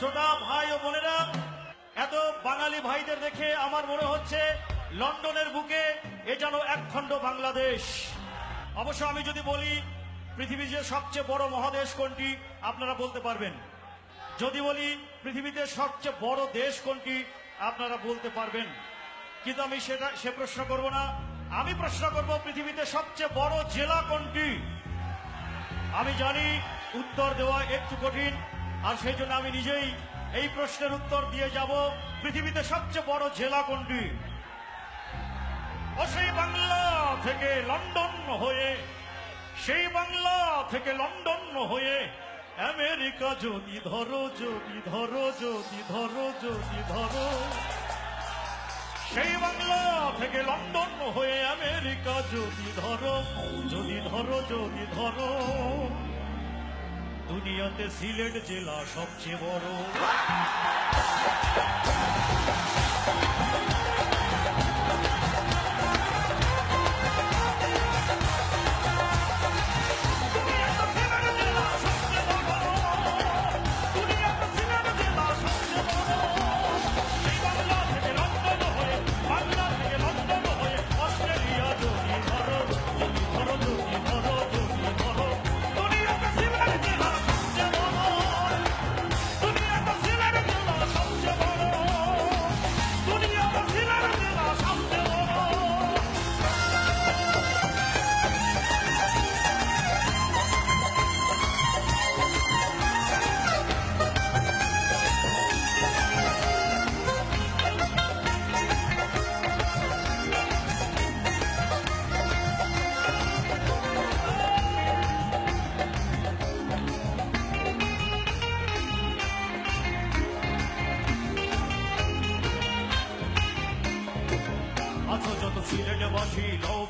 শ্রোতা, ভাই ও বোনেরা, এত বাঙালি ভাইদের দেখে আমার মনে হচ্ছে লন্ডনের বুকে এ যেন একখণ্ড বাংলাদেশ। অবশ্য আমি যদি বলি, পৃথিবীর যে সবচেয়ে বড় মহাদেশ কোনটি, আপনারা বলতে পারবেন। যদি বলি, পৃথিবীতে সবচেয়ে বড় দেশ কোনটি, আপনারা বলতে পারবেন। কিন্তু আমি সেটা, সে প্রশ্ন করব না। আমি প্রশ্ন করব, পৃথিবীতে সবচেয়ে বড় জেলা কোনটি? আমি জানি, উত্তর দেওয়া একটু কঠিন। আর সেই জন্য আমি নিজেই এই প্রশ্নের উত্তর দিয়ে যাব পৃথিবীতে সবচেয়ে বড় জেলা কোনটি? সেই বাংলা থেকে লন্ডন হয়ে, সেই বাংলা থেকে লন্ডন হয়ে, আমেরিকা যদি ধরো যদি ধরো যদি ধরো যদি ধরো, সেই বাংলা থেকে লন্ডন হয়ে আমেরিকা যদি ধরো যদি ধরো যদি ধরো দুনিয়াতে সিলেট জেলা সবচেয়ে বড়।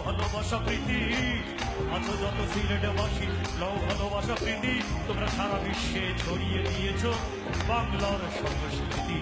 ভালোবাসা প্রীতি। আছো যত সিলেটে বাসি, লও ভালোবাসা প্রীতি। তোমরা সারা বিশ্বে ছড়িয়ে দিয়েছ বাংলার সংস্কৃতি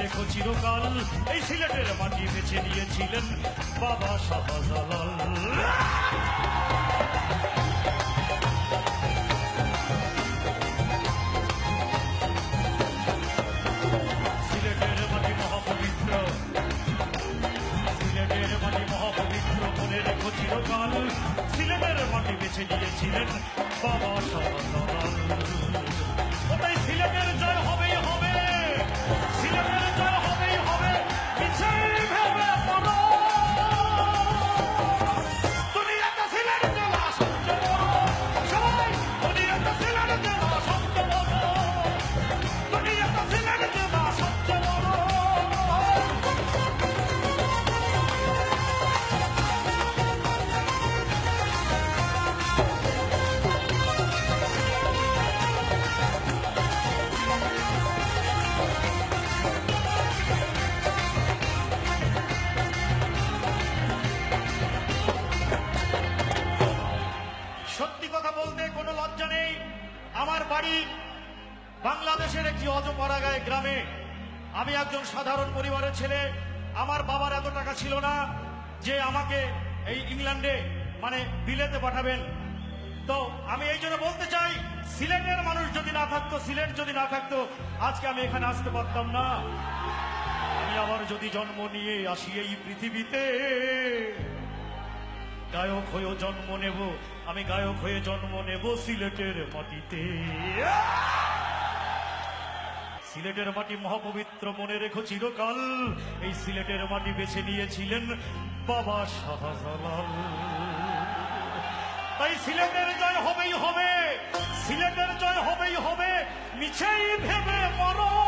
রেখো চিরকাল। এই সিলেটের মাটি বেছে নিয়েছিলেন বাবা শাহজালাল সিলেটের মহাপবিত্র। সিলেটের মহাপবিত্র মাটি বেছে নিয়েছিলেন বাবা সিলেটের জয় হবেই হবে। সিলেটের আমার বাড়ি বাংলাদেশের একটি অজপাড়াগায় গ্রামে। আমি একজন সাধারণ পরিবারের ছেলে। আমার বাবার এত টাকা ছিল না যে আমাকে এই ইংল্যান্ডে মানে বিলেতে পাঠাবেন। তো আমি এই জন্য বলতে চাই, সিলেটের মানুষ যদি না থাকতো, সিলেট যদি না থাকতো, আজকে আমি এখানে আসতে পারতাম না। আমি আবার যদি জন্ম নিয়ে আসি এই পৃথিবীতে গায়ক হয়ে জন্ম নেব, আমি গায়ক হয়ে জন্ম নেব সিলেটের মাটিতে। সিলেটের মাটি মহাপবিত্র মনে রেখো চিরকাল, এই সিলেটের মাটি বেছে নিয়েছিলেন বাবা শাহজালাল তাই সিলেটের জয় হবেই হবে, সিলেটের জয় হবেই হবে, মিছেই ভেবে মরো।